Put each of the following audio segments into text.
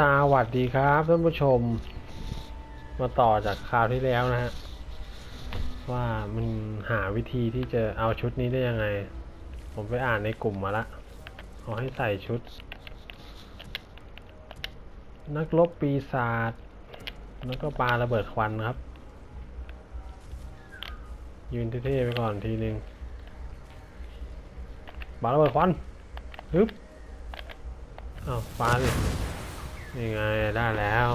สวัสดีครับท่านผู้ชม มาต่อจากคราวที่แล้วนะฮะ ว่ามันหาวิธีที่จะเอาชุดนี้ได้ยังไง ผมไปอ่านในกลุ่มมาละเขาให้ใส่ชุด นักรบปีศาจแล้วก็ปลาระเบิดควันครับ ยืนเท่ๆไปก่อนทีนึงปลาระเบิดควันฮึบอ้าวปลาดิ นี่ไงได้แล้ว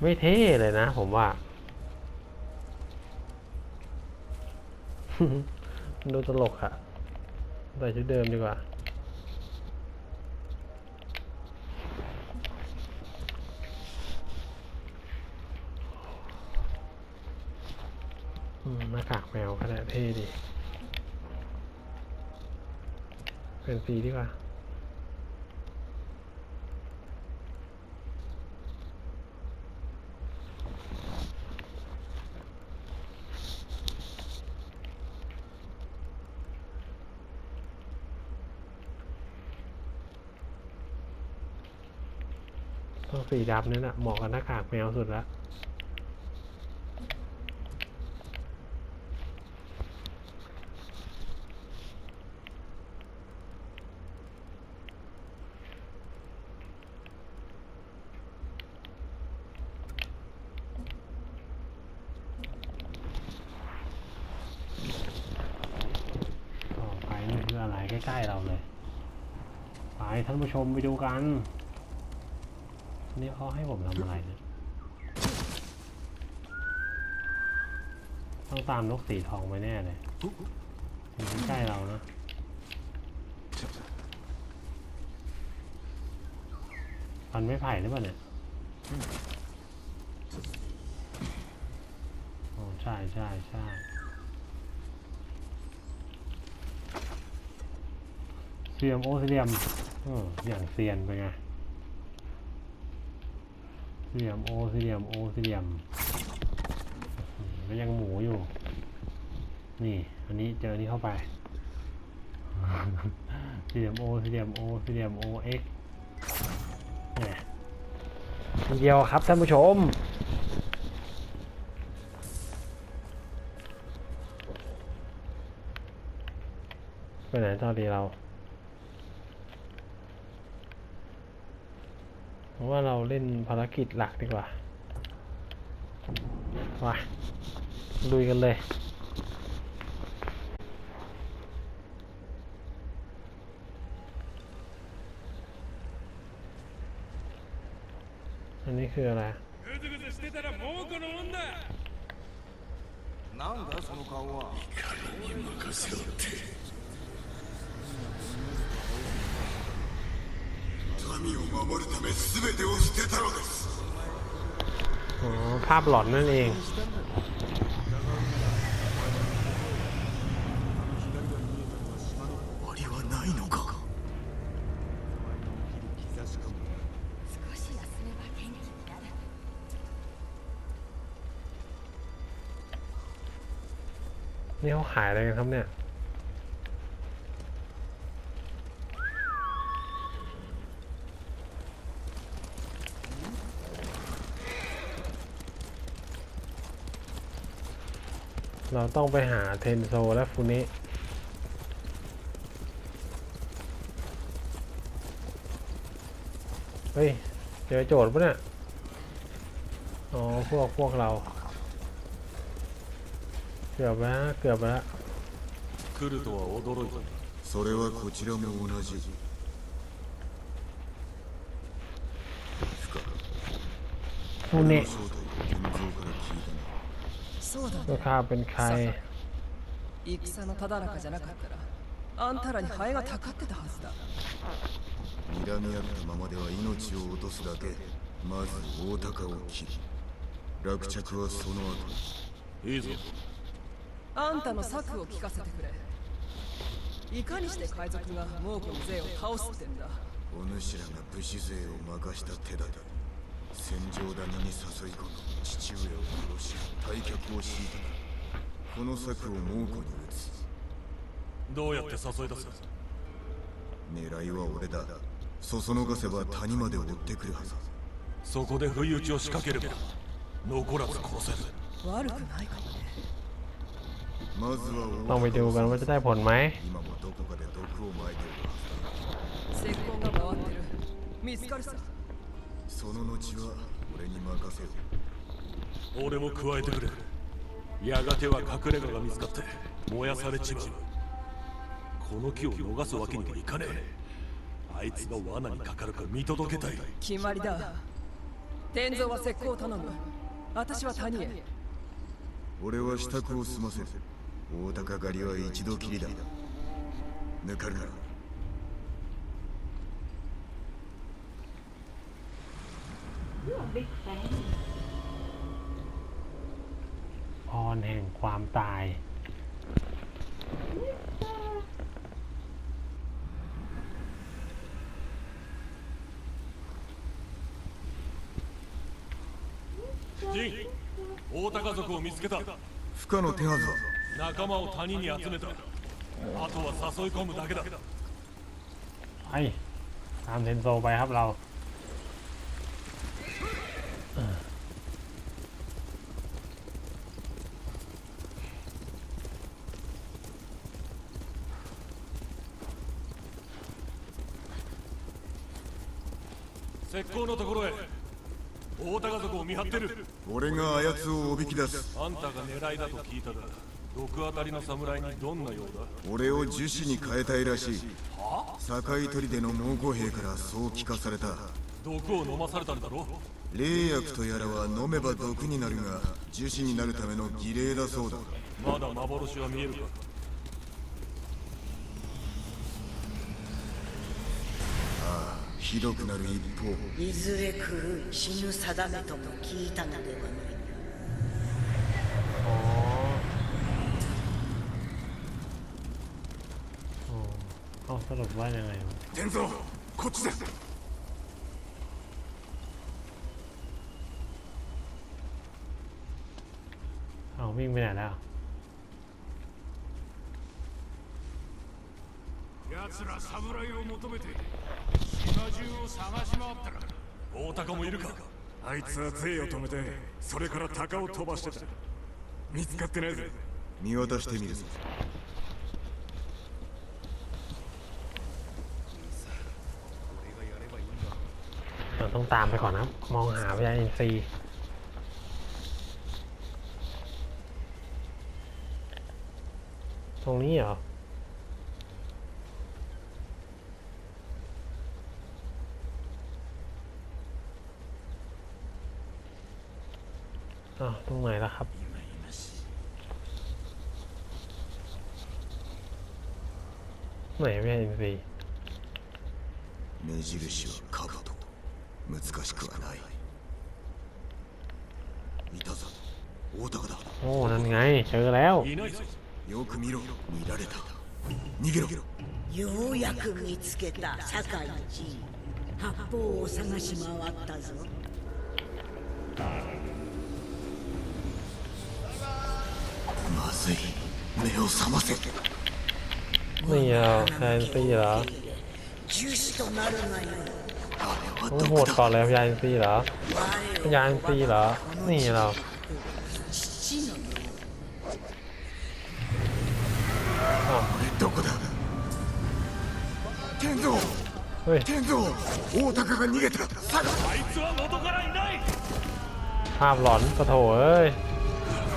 ไม่เท่เลยนะผมว่า ดูตลกอะใส่ชุดเดิมดีกว่า น้ากากแมวก็ได้เท่ดี เป็นสีดีกว่าต้องสีดำนี่แหละเหมาะกับหน้ากากแมวสุดละ ต่อไปนี่คืออะไร ใกล้ๆเราเลย ไปท่านผู้ชมไปดูกัน นี่เขาให้ผมทำอะไรเนี่ย ต้องตามนกสีทองไปแน่เลยอยู่ใกล้ๆเรานะพันไม่ไผ่หรือเปล่าเนี่ยโอ้ใช่ใช่ใช่ เสียมโอเสียมเอออย่างเซียนไปนไงเสียมโอเสียมโอเสียมอืมก็ยังหมูอยู่ นี่ อันนี้เจอนี่เข้าไปเสียมโอเสียมโอเสียมโอเอ็กเนี่ยทีเดียวครับท่านผู้ชมไปไหนต่อดีเรา เพ ราะว่าเราเล่นภารกิจหลักดีกว่ามาลุยกันเลย อันนี้คืออะไร ぐずぐずしてたらもうこの女なんだその顔は 民を守るため全てを捨てたのです อ๋อ ภาพหลอนนั่นเอง 終わりはないのか少し休めば元気になる นี่เขาขายอะไรกันครับเนี่ย เราต้องไปหาเทนโซและฟูนิเฮ้ย เจอโจทย์ปะเนี่ย อ๋อ พวกพวกเรา เกือบแล้ว เกือบแล้ว 来るとは驚いたそれはこちらも同じ不可 ฟู そうだ ตัวข้าเป็นใคร 戦のただ中じゃなかったらあんたらにハエがたかってたはずだ睨み合ったままでは命を落とすだけまず大高を切り落着はその後いいぞあんたの策を聞かせてくれいかにして海賊が猛虎の勢を倒すってんだお主らが武士勢を任した手だ 戦場谷に誘い込み父上を殺し退却を強いたこの策を猛虎に打つどうやって誘い出す狙いは俺だそそのかせば谷まで追ってくるはずそこで不意打ちを仕掛ければ残らず殺せる悪くないかもねまずは ต้องไปดูกันว่าจะได้ผลไหม 今もどこかで毒をまいているはずだ石膏が回ってる見つかるさ その後は俺に任せよ俺も加えてくれ。やがては隠れ家が見つかって燃やされちまう。この木を逃すわけにはいかねえ。あいつが罠にかかるか見届けたい。決まりだ。天蔵は石膏を頼む。私は谷へ。俺は支度を済ませる。大高狩りは一度きりだ。抜かるな พรแห่งความตาย ジン大高族を見つけた不可の手はずは仲間を谷に集めたあとは誘い込むだけだ ไปตามเทนโซไปครับเรา 毒あたりの侍にどんなようだ？俺を樹脂に変えたいらしい。堺砦の猛虎兵からそう聞かされた。毒を飲まされたんだろ？霊薬とやらは飲めば毒になるが樹脂になるための儀礼だそうだ。まだ幻は見えるか？ひどくなる一方。いずれ来る死ぬ定めとも聞いたのではないかอ๋อ อ๋อเอาสรุปว่ายังไงวะ 天蔵こっちです เอาวิ่งไปไหนแล้ว 奴ら侍を求めて島中を探し回ったら大高もいるかあいつは杖を止めてそれから鷹を飛ばしてた見つかってないぜ見渡してみるぞ ต้องตามไปก่อนนะครับ มองหาพยานอินทรีย์ตรงนี้เหรอ อ้าวตรงไหนล่ะครับ ไหนพยานอินทรีย์ 目印はカブト 難しくはないいたぞ大高だ โอ้ นั่นไง เจอแล้ว いないぞよく見ろ見られた逃げろようやく見つけた堺一八方を探し回ったぞまずい目を覚ませ นี่เหรอพยานอินทรีย์เหรอ 樹脂となるがよい あれは ต้อง ど โหดก่อนเลยพยานซีเหรอพยานซีเหรอ นี่เราเฮ้ยภาพหลอนกระโถเอ้ย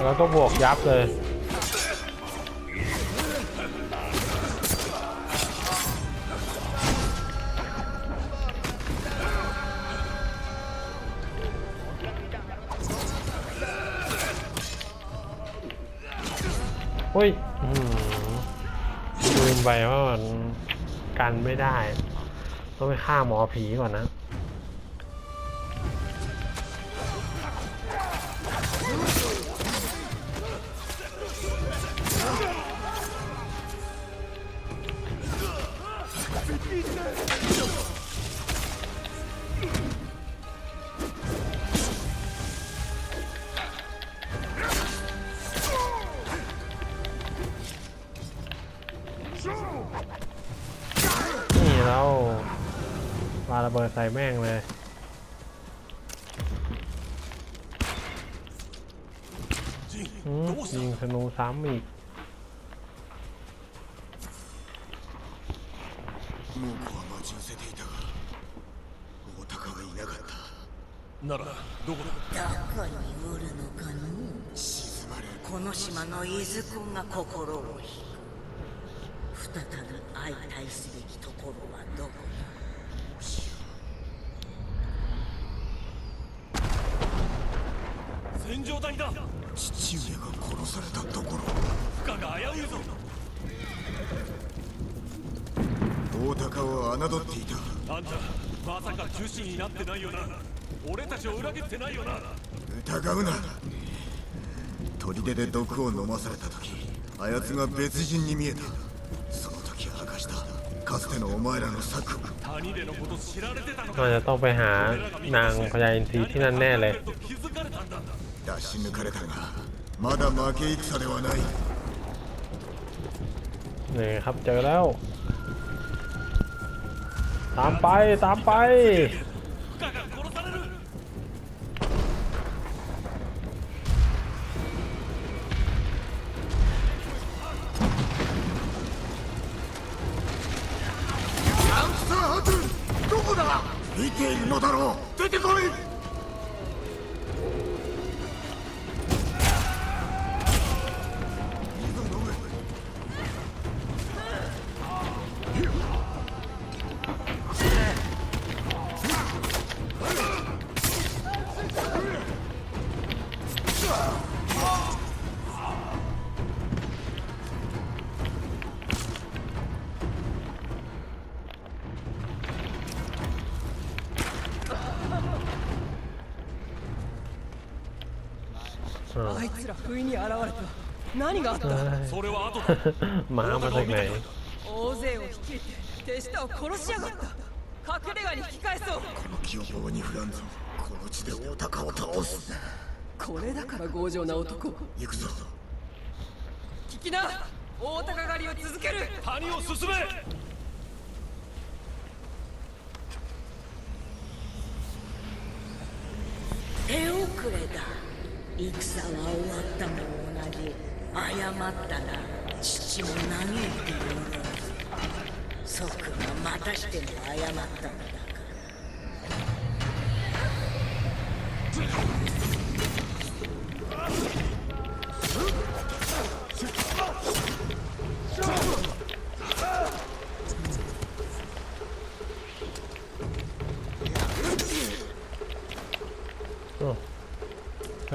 แล้วก็บวกยับเลย ไปว่ามันกันไม่ได้ ต้องไปฆ่าหมอผีก่อนนะ แม่งเลย ジ อืม ンどうした ยิงธนูซ้ำอีก 猛虎は待ち伏せていたが大高はいなかったならどこだどこにおるのかの静まれこの島のいずこが心を引く再び相対すべきところはどこ 戦場谷だ父上が殺されたところ負荷が危ういぞ大高を侮っていたあんたまさか中心になってないよな俺たちを裏切ってないよな疑うな砦で毒を飲まされた時あやつが別人に見えたその時明かしたかつてのお前らの策を谷でのこと知られてたのか น่าจะต้องไปหานางพญาอินทรีที่นั่นแน่เลย と気づかれたんだ 出し抜かれたがまだ負け戦ではない นี่ครับเจอแล้ว ตามไปตามไป あいつら不意に現れた何があった？それは後だ。まあまさかい大勢を率いて手下を殺しやがった。隠れ家に引き返そう。この気を棒に振らんぞこの地で大高を倒す。これだから強情な男。行くぞ。聞きな。大高狩りを続ける。谷を進め。手遅れだ。戦は終わったも同じ。謝ったな。父も嘆いておる祖父がまたしても謝ったのだ。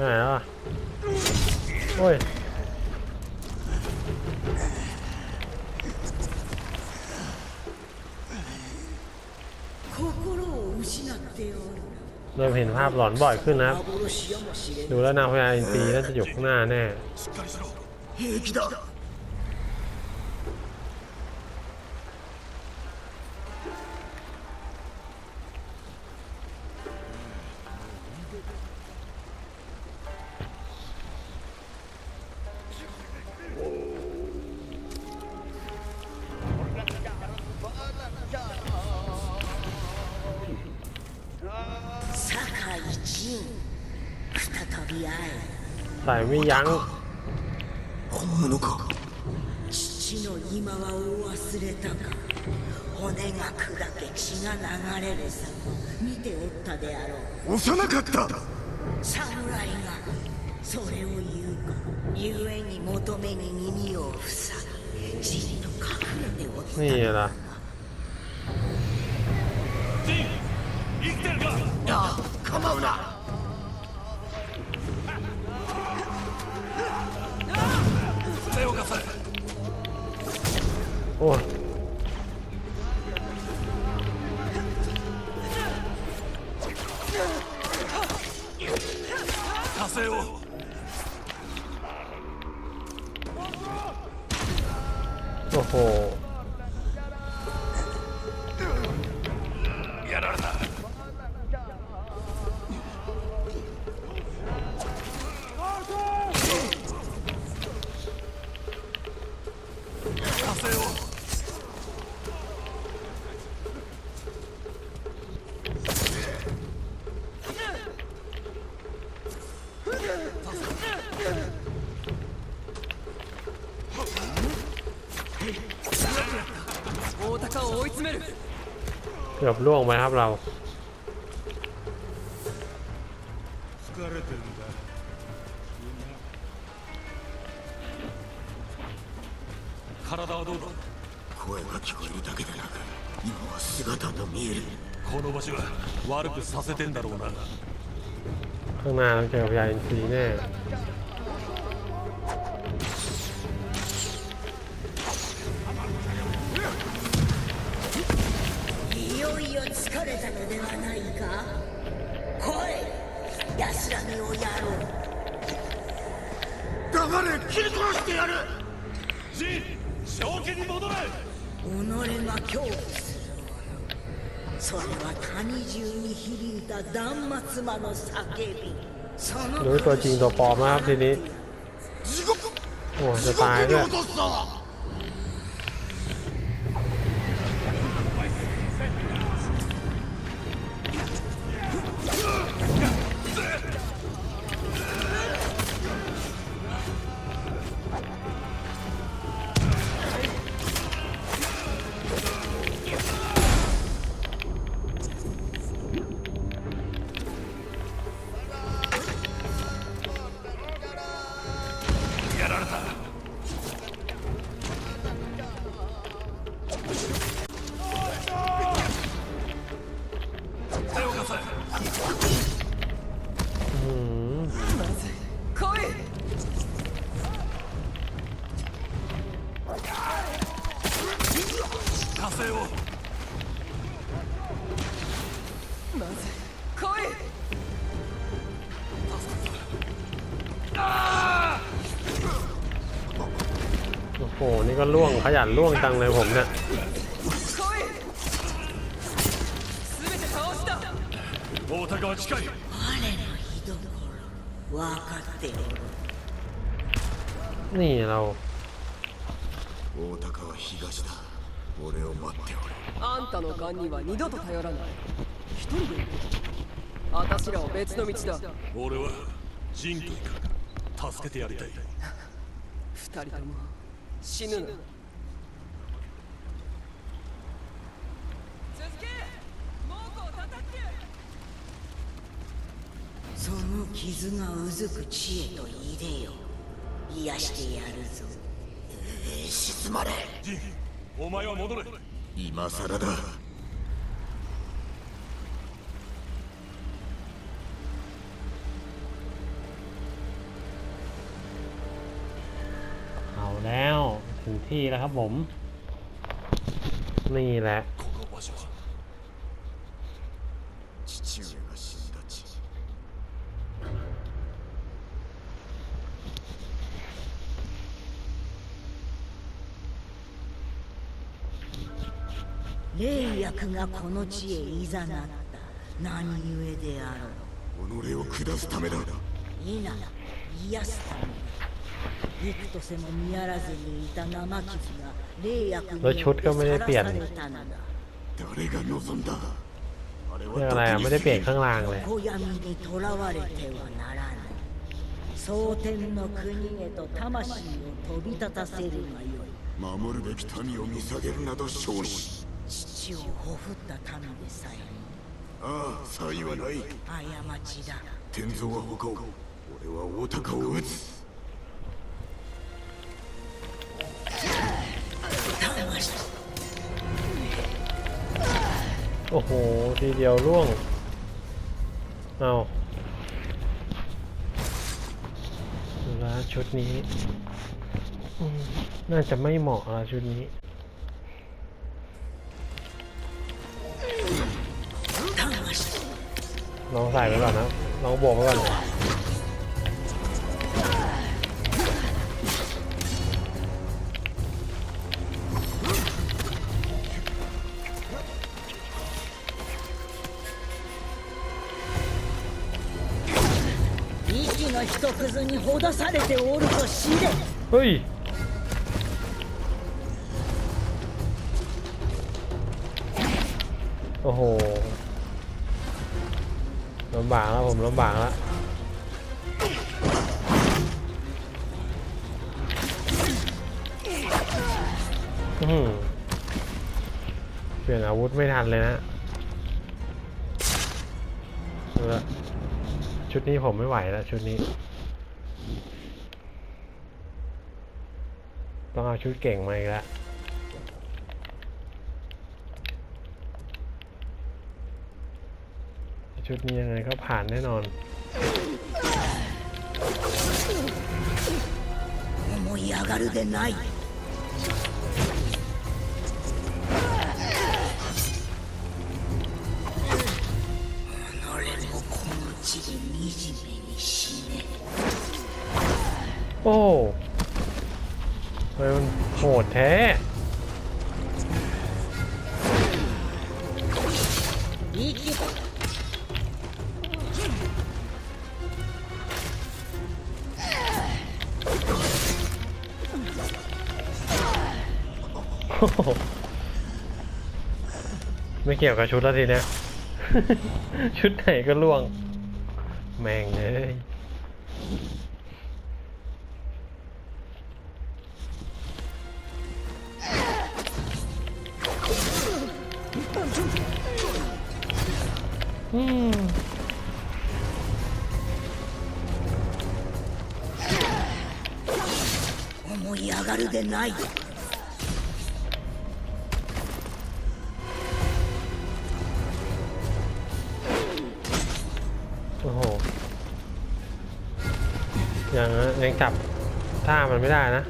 ไปไหนอ่ะโอ้ย 心を失っておる เริ่มเห็นภาพหลอนบ่อยขึ้นนะครับ 幻やもしれ ดูแล้วนางพญาอินทรีน่าจะอยู่ข้างหน้าแน่ しっかりしろ平気だ ใส่ไม่ยั้ง 本物かえ父の今はお忘れたか骨が砕け血が流れるさ見ておったであろう幼かった侍がそれを言うか故に求めに耳を塞ぎじっと隠れておった นี่ล่ 構うな。手を貸せおい。貸せよおほ กือบล่วงไปครับเรา 体はどうだ声が聞こえるだけでなく今は姿も見えるこの場所は悪くさせてんだろうな ข้างหน้าต้องเจอพญาอินทรีแน่ いよいよ疲れたのではないか来い安らぎをやろう黙れ切り殺してやるジン正気に戻れ己が恐怖するものそれは谷中に響いた断末魔の叫びその รู้ตัวจริงตัวปลอมนะครับทีนี้ 地獄 โอ้จะ 地 ตาย 獄に ด้วย ก็ล่วงขยันล่วงจังเลยผมเนี่ย 来い全て倒した大高は近い我の居所分かっておる นี่เรา 大高は東だ俺を待っておれあんたの勘には二度と頼らない一人で行く私らは別の道だ俺はジンと行く助けてやりたい二人とも 死ぬな続け。猛虎を叩けその傷がうずく知恵と入れよ。癒してやるぞ。えー静まれ。ジンお前は戻れ。今さらだ ถึงที่แล้วครับผม นี่แหละ この場所は父上が死んだ地霊薬がこの地へいざなった何故であろ己を下すためだういな癒すため 幾とせも見やらずにいた生傷が霊薬によってแล้วชุดก็ไม่ได้เปลี่ยน 晒されたのだ誰が望んだあれ เรื่องอะไรอ่ะ ไม่ได้เปลี่ยนข้างล่างเลย 小闇にとらわれてはならぬ蒼天の国へと魂を飛び立たせるがよい守るべき民を見下げるなど少子父をほふった民でさえああ差異はない過ちだ天蔵は他を俺は大高を撃つ โอ้โห ทีเดียวล่วง เอาแล้วชุดนี้อืมน่าจะไม่เหมาะละชุดนี้魂ลองใส่ไปก่อนนะลองบวกไปก่อน 一くずにほだされておると知れ เฮ้ย โอ้โหลำบากแล้วผมลำบากแล้วอื้อหือ ลี่ยนอาวุธไม่ทันเลยนะเออชุดนี้ผมไม่ไหวแล้วชุดนี้ ต้องเอาชุดเก่งมาอีกแล้ว ชุดนี้ยังไงก็ผ่านแน่นอน 思い上がるでない己もこの地で惨めに死ね โอ้ทำไ มันโหดแท้โอ้โหไม่เกี่ยวกับชุดแล้วทีเนี้ย ชุดไหนก็ล่วง แม่งเลย 思い上がるでない โอ้โห ยังยังจับท่ามันไม่ได้นะ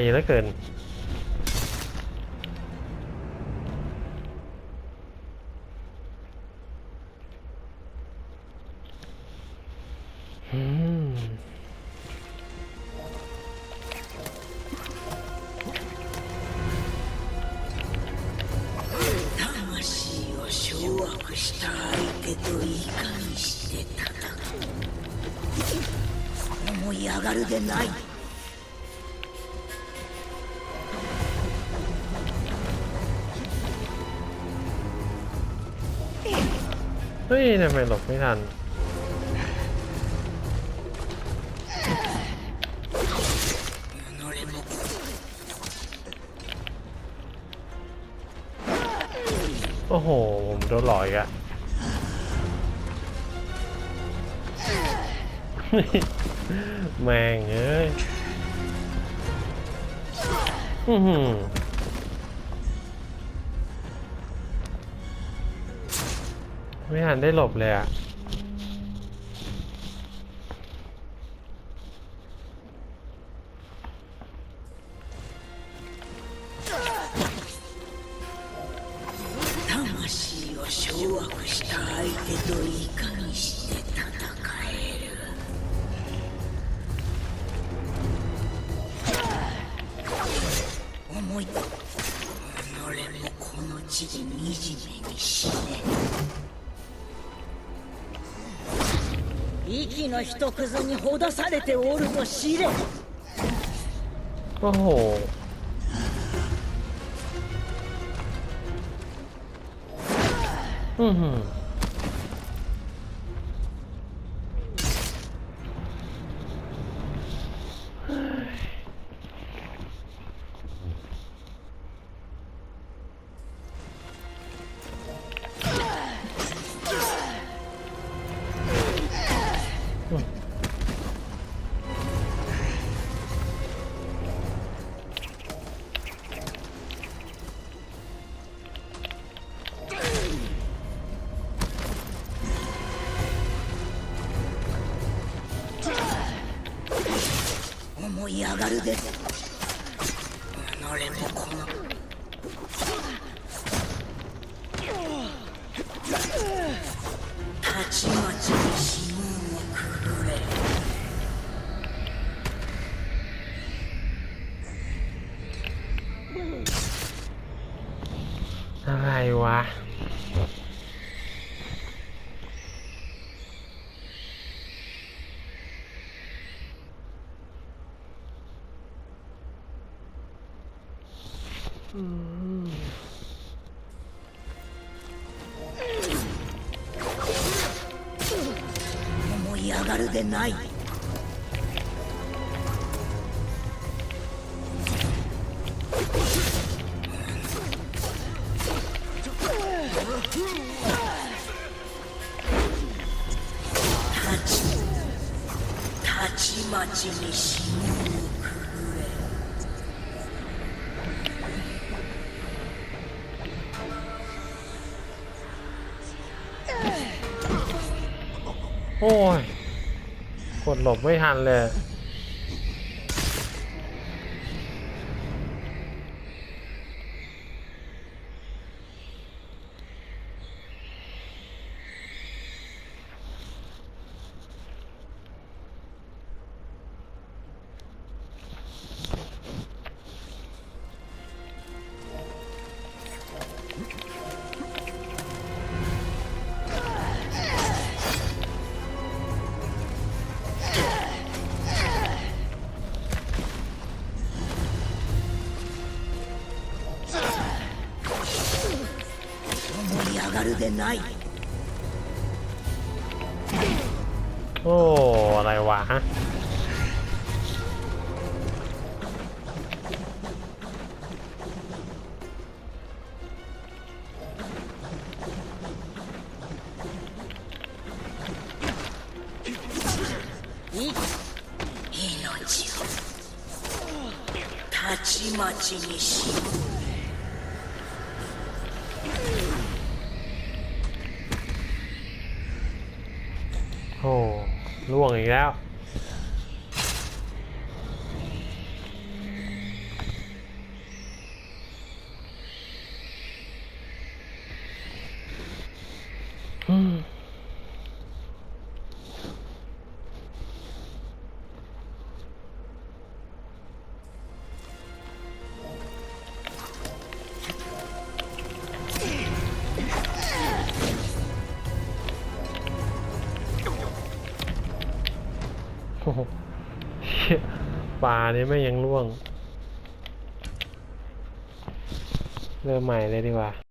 เหลือเกิน อืม 魂を掌握した相手といかにして戦う思い上がるでない เฮ้ยทำไมหลบไม่ทัน โอ้โห ผมโดนหลอกอีกอะแม่งเอ้ย อือหือ ไม่ทันได้หลบเลยอะ 魂を掌握した相手とい の一くずにほだされておると知れ。おおうんうん。やがるですん。思い上がるでない。 หลบไม่ทันเลย ない โอ้ อะไรวะฮะ 命をたちまちに死ぬ โ ล่านี่ไม่ยังร่วง เริ่มใหม่เลยดีกว่า